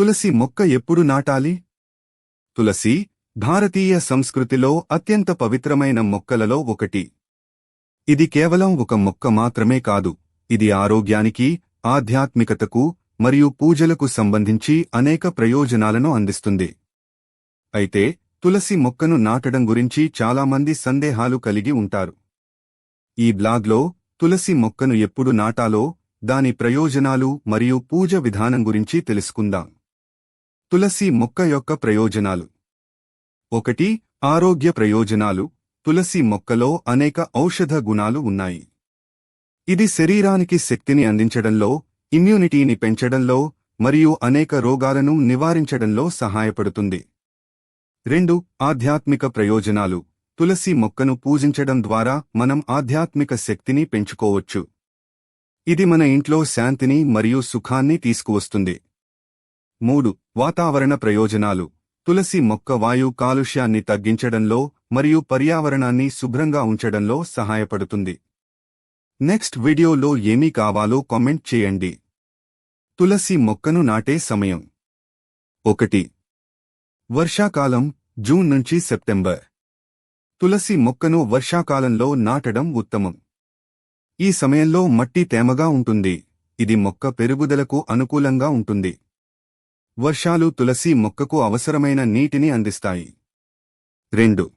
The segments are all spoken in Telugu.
తులసి మొక్క ఎప్పుడు నాటాలి? తులసి భారతీయ సంస్కృతిలో అత్యంత పవిత్రమైన మొక్కలలో ఒకటి. ఇది కేవలం ఒక మొక్క మాత్రమే కాదు ఇది ఆరోగ్యానికి ఆధ్యాత్మికతకు మరియు పూజలకు సంబంధించి అనేక ప్రయోజనాలను అందిస్తుంది. అయితే తులసి మొక్కను నాటడం గురించి చాలామంది సందేహాలు కలిగి ఉంటారు. ఈ బ్లాగ్లో తులసి మొక్కను ఎప్పుడు నాటాలో దాని ప్రయోజనాలు మరియు పూజ విధానం గురించి తెలుసుకుందాం. తులసి మొక్క యొక్క ప్రయోజనాలు. ఒకటి ఆరోగ్య ప్రయోజనాలు. తులసి మొక్కలో అనేక ఔషధ గుణాలు ఉన్నాయి. ఇది శరీరానికి శక్తిని అందించడంలో ఇమ్యూనిటీని పెంచడంలో మరియు అనేక రోగాలను నివారించడంలో సహాయపడుతుంది. రెండు ఆధ్యాత్మిక ప్రయోజనాలు. తులసి మొక్కను పూజించడం ద్వారా మనం ఆధ్యాత్మిక శక్తిని పెంచుకోవచ్చు. ఇది మన ఇంట్లో శాంతిని మరియు సుఖాన్ని తీసుకువస్తుంది. మూడు వాతావరణ ప్రయోజనాలు. తులసి మొక్క వాయు కాలుష్యాన్ని తగ్గించడంలో మరియు పర్యావరణాన్ని శుభ్రంగా ఉంచడంలో సహాయపడుతుంది. నెక్స్ట్ వీడియోలో ఏమీ కావాలో కామెంట్ చేయండి. తులసి మొక్కను నాటే సమయం. ఒకటి. వర్షాకాలం జూన్ నుంచి సెప్టెంబర్. తులసి మొక్కను వర్షాకాలంలో నాటడం ఉత్తమం. ఈ సమయంలో మట్టి తేమగా ఉంటుంది. ఇది మొక్క పెరుగుదలకు అనుకూలంగా ఉంటుంది. వర్షాలు తులసి మొక్కకు అవసరమైన నీటిని అందిస్తాయి. రెండు.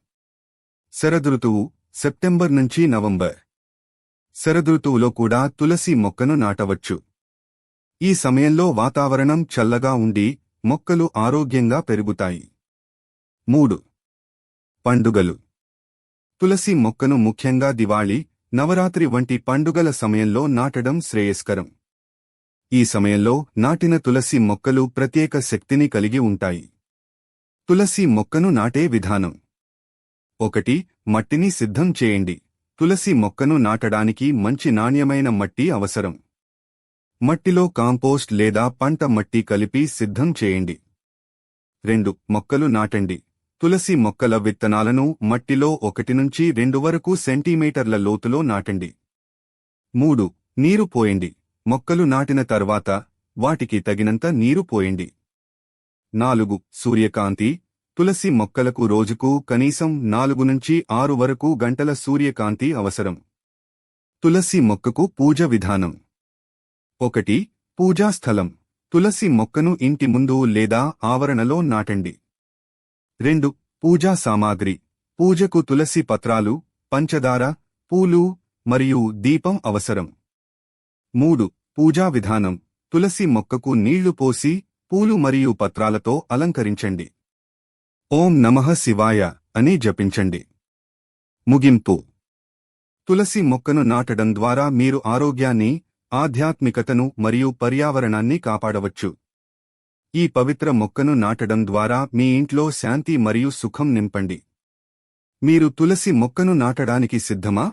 శరదృతువు సెప్టెంబర్ నుంచి నవంబర్. శరదృతువులో కూడా తులసి మొక్కను నాటవచ్చు. ఈ సమయంలో వాతావరణం చల్లగా ఉండి మొక్కలు ఆరోగ్యంగా పెరుగుతాయి. మూడు. పండుగలు. తులసి మొక్కను ముఖ్యంగా దివాళీ నవరాత్రి వంటి పండుగల సమయంలో నాటడం శ్రేయస్కరం. ఈ సమయంలో నాటిన తులసి మొక్కలు ప్రత్యేక శక్తిని కలిగి ఉంటాయి. తులసి మొక్కను నాటే విధానం. ఒకటి మట్టిని సిద్ధం చేయండి. తులసి మొక్కను నాటడానికి మంచి నాణ్యమైన మట్టి అవసరం. మట్టిలో కాంపోస్ట్ లేదా పంట మట్టి కలిపి సిద్ధం చేయండి. రెండు మొక్కలు నాటండి. తులసి మొక్కల విత్తనాలను మట్టిలో ఒకటి నుంచి రెండు వరకు సెంటీమీటర్ల లోతులో నాటండి. మూడు నీరు పోయండి. మొక్కలు నాటిన తర్వాత వాటికి తగినంత నీరు పోయండి. నాలుగు సూర్యకాంతి తులసి మొక్కలకు రోజుకు కనీసం నాలుగు నుంచి ఆరు వరకు గంటల సూర్యకాంతి అవసరం. తులసి మొక్కకు పూజ విధానం. ఒకటి పూజా స్థలం. తులసి మొక్కను ఇంటి ముందు లేదా ఆవరణలో నాటండి. రెండు పూజా సామాగ్రి. పూజకు తులసి పత్రాలు పంచదార పూలు మరియు దీపం అవసరం. మూడు పూజా విధానం. తులసి మొక్కకు నీళ్ళు పోసి పూలు మరియు పత్రాలతో అలంకరించండి. ఓం నమః శివాయ అని జపించండి. ముగింపు. తులసి మొక్కను నాటడం ద్వారా మీరు ఆరోగ్యాన్ని ఆధ్యాత్మికతను మరియు పర్యావరణాన్ని కాపాడవచ్చు. ఈ పవిత్ర మొక్కను నాటడం ద్వారా మీ ఇంట్లో శాంతి మరియు సుఖం నింపండి. మీరు తులసి మొక్కను నాటడానికి సిద్ధమా?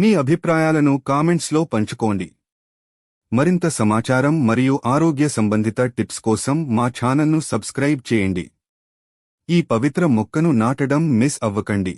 మీ అభిప్రాయాలను కామెంట్స్లో పంచుకోండి. మరింత సమాచారం మరియు ఆరోగ్య సంబంధిత టిప్స్ కోసం మా ఛానల్ను సబ్స్క్రైబ్ చేయండి. ఈ పవిత్ర మొక్కను నాటడం మిస్ అవ్వకండి.